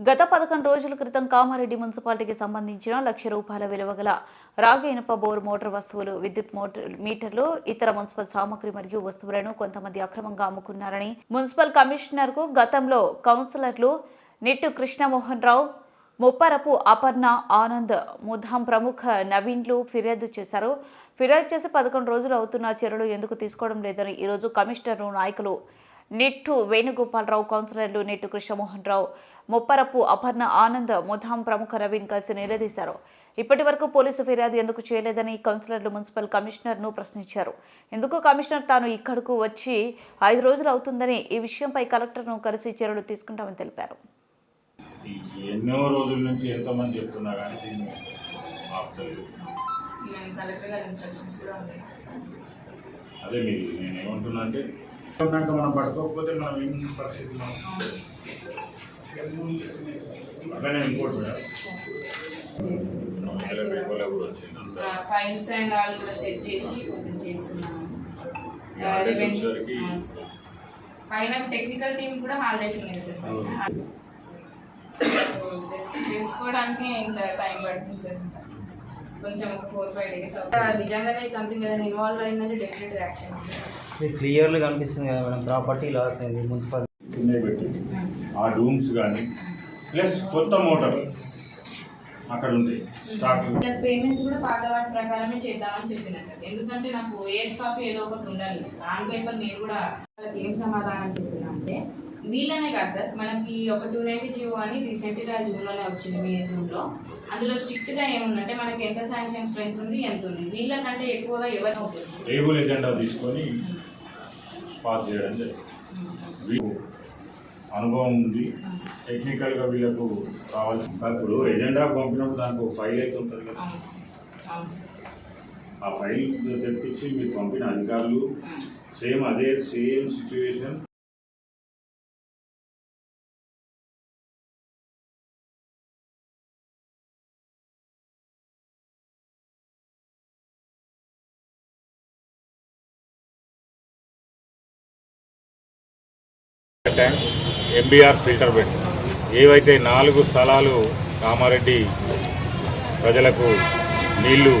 గత పదకొండు రోజుల క్రితం కామారెడ్డి మున్సిపాలిటీకి సంబంధించిన లక్ష రూపాయల విలువ గల రాగి ఇనుప బోర్ మోటార్ వస్తువులు విద్యుత్ మోటార్ మీటర్లు ఇతర మున్సిపల్ సామగ్రి మరియు వస్తువులను కొంతమంది అక్రమంగా అమ్ముకున్నారని మున్సిపల్ కమిషనర్కు గతంలో కౌన్సిలర్లు నిట్టు కృష్ణమోహన్ రావు ముప్పరపు అపర్ణ ఆనంద్ ముధాం ప్రముఖ నవీన్లు ఫిర్యాదు చేశారు. ఫిర్యాదు చేసి పదకొండు రోజులు అవుతున్న చర్యలు ఎందుకు తీసుకోవడం లేదని ఈరోజు కమిషనర్ నాయకులు నిట్టు వేణుగోపాలరావు కౌన్సిలర్లు నిట్టు కృష్ణమోహన్ రావు ముప్పరపు అపర్ణ ఆనంద్ ముధాం ప్రముఖ నవీన్ కలిసి నిలదీశారు. ఇప్పటి వరకు పోలీసు ఫిర్యాదు ఎందుకు చేయలేదని కౌన్సిలర్లు మున్సిపల్ కమిషనర్ను ప్రశ్నించారు. ఎందుకు కమిషనర్ తాను ఇక్కడకు వచ్చి ఐదు రోజులు అవుతుందని ఈ విషయంపై కలెక్టర్ను కలిసి చర్యలు తీసుకుంటామని తెలిపారు. ఈ ఎన్నో రోజుల నుంచి ఎంతోమంది చెప్తున్నా కానీ దీన్ని ఆపుతలేదు. నేను కలెక్టర్ గారి ఇన్స్ట్రక్షన్స్ కూడా ఉన్నాయి. అదే మీరు నేను ఏమంటున్నా అంటే ఉన్నాక మనం పట్టుకోకపోతే మనం ఏం పరిస్థితి మనం? అట్లనే ఇంకోటి మేడం ఫైల్స్ అండ్ ఆల్ కూడా సెట్ చేసి కొంచెం వచ్చేసరికి పైన టెక్నికల్ టీం కూడా హాలిడేస్ ఉన్నాయి సార్. తెలుసుకోవడానికి ఇంకా టైం పడుతుంది సార్ ఇంకా. కొంచెం ఒక ఫోర్ ఫైవ్ డేస్ నిజంగానే సంథింగ్ ఏదైనా ఇన్వాల్వ్ అయిందంటే డెఫినెట్ యాక్షన్ మీకు క్లియర్లీ కనిపిస్తుంది కదా మేడం ప్రాపర్టీ లాస్ అయింది మున్సిపల్ పెట్టి. ఆ డూమ్స్ కానీ ప్లస్ కొత్త మోటార్ అక్కడ ఉంది స్టాక్ పేమెంట్స్ కూడా పాత వాటి ప్రకారమే చేద్దామని చెప్పిన సార్. ఎందుకంటే నాకు ఏఎస్ కాపీ ఏదో ఒకటి ఉండాలి. ఆన్ పేపర్ నేను కూడా ఏం సమాధానం చెప్పిన అంటే వీళ్ళనే కాదు సార్. మనకి ఒక టూ నైన్టీ జియో అని రీసెంట్గా జూన్లోనే వచ్చింది మీ జూన్లో అందులో స్ట్రిక్ట్గా ఏముందంటే మనకి ఎంత శాంక్షన్ స్ట్రెంత్ ఉంది ఎంత ఉంది. వీళ్ళకంటే ఎక్కువగా ఎవరు అవుతుంది టేబుల్ ఎజెండా తీసుకొని పాస్ చేయడం జరిగింది. అనుభవం ఉంది. టెక్నికల్గా వీళ్ళకు కావాల్సిన ఇప్పుడు ఎజెండా పంపినప్పుడు దానికి ఒక ఫైల్ అయితే ఉంటుంది కదా. ఆ ఫైల్ తెప్పించి మీరు పంపిన అధికారులు సేమ్ అదే same situation tank MBR filter bed. ఏవైతే నాలుగు స్థలాలు కామారెడ్డి ప్రజలకు నీళ్ళు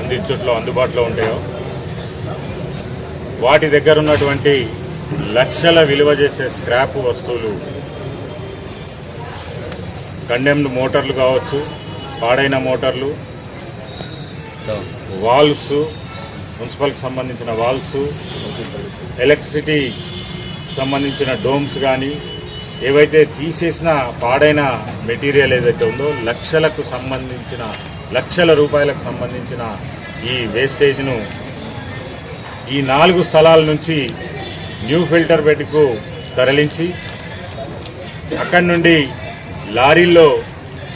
అందించట్లో అందుబాటులో ఉంటాయో వాటి దగ్గర ఉన్నటువంటి లక్షల విలువ చేసే స్క్రాప్ వస్తువులు కండెమ్డ్ మోటార్లు కావచ్చు పాడైన మోటార్లు వాల్వ్స్ మున్సిపల్కి సంబంధించిన వాల్వ్స్ ఎలక్ట్రిసిటీ సంబంధించిన డోమ్స్ కానీ ఏవైతే తీసేసిన పాడైన మెటీరియల్ ఏదైతే ఉందో లక్షలకు సంబంధించిన లక్షల రూపాయలకు సంబంధించిన ఈ వేస్టేజ్ను ఈ నాలుగు స్థలాల నుంచి న్యూ ఫిల్టర్ బెడ్కు తరలించి అక్కడి నుండి లారీల్లో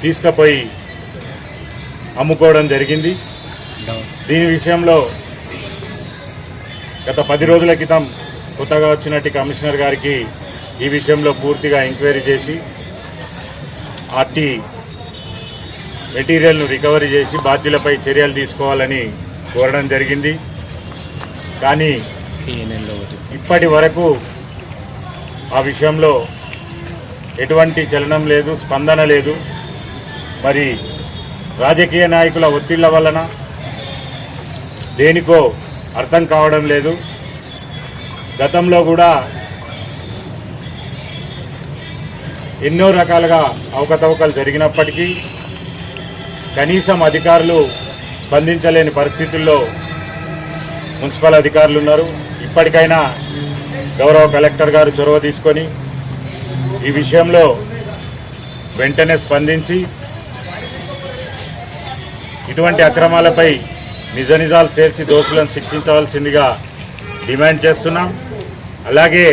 తీసుకుపోయి అమ్ముకోవడం జరిగింది. దీని విషయంలో గత పది రోజుల క్రితం కొత్తగా వచ్చినట్టు కమిషనర్ గారికి ఈ విషయంలో పూర్తిగా ఎంక్వైరీ చేసి ఆర్టీ మెటీరియల్ను రికవరీ చేసి బాధ్యులపై చర్యలు తీసుకోవాలని కోరడం జరిగింది. కానీ ఇప్పటి వరకు ఆ విషయంలో ఎటువంటి చలనం లేదు స్పందన లేదు. మరి రాజకీయ నాయకుల ఒత్తిళ్ళ వలన దేనికో అర్థం కావడం లేదు. గతంలో కూడా ఎన్నో రకాలుగా అవకతవకలు జరిగినప్పటికీ కనీసం అధికారులు స్పందించలేని పరిస్థితుల్లో మున్సిపల్ అధికారులు ఉన్నారు. ఇప్పటికైనా గౌరవ కలెక్టర్ గారు చొరవ తీసుకొని ఈ విషయంలో వెంటనే స్పందించి ఇటువంటి అక్రమాలపై నిజ నిజాలు తేల్చి దోషులను శిక్షించవలసిందిగా డిమాండ్ చేస్తున్నాం. అలాగే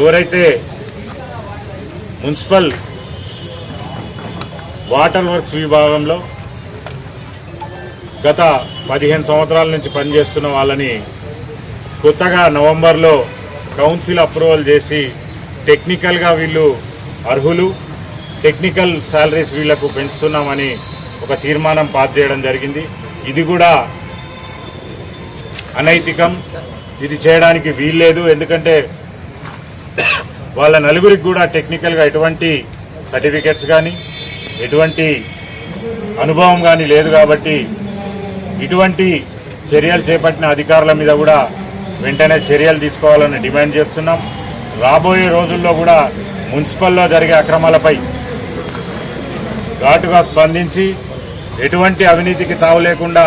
ఎవరైతే మున్సిపల్ వాటర్ వర్క్స్ విభాగంలో గత పదిహేను సంవత్సరాల నుంచి పనిచేస్తున్న వాళ్ళని కొత్తగా నవంబర్లో కౌన్సిల్ అప్రూవల్ చేసి టెక్నికల్గా వీళ్ళు అర్హులు టెక్నికల్ శాలరీస్ వీళ్ళకు పెంచుతున్నామని ఒక తీర్మానం పాస్ చేయడం జరిగింది. ఇది కూడా అనైతికం. ఇది చేయడానికి వీల్లేదు. ఎందుకంటే వాళ్ళ నలుగురికి కూడా టెక్నికల్గా ఎటువంటి సర్టిఫికెట్స్ కానీ ఎటువంటి అనుభవం కానీ లేదు కాబట్టి ఇటువంటి చర్యలు చేపట్టిన అధికారుల మీద కూడా వెంటనే చర్యలు తీసుకోవాలని డిమాండ్ చేస్తున్నాం. రాబోయే రోజుల్లో కూడా మున్సిపల్లో జరిగే అక్రమాలపై ఘాటుగా స్పందించి ఎటువంటి అవినీతికి తావు లేకుండా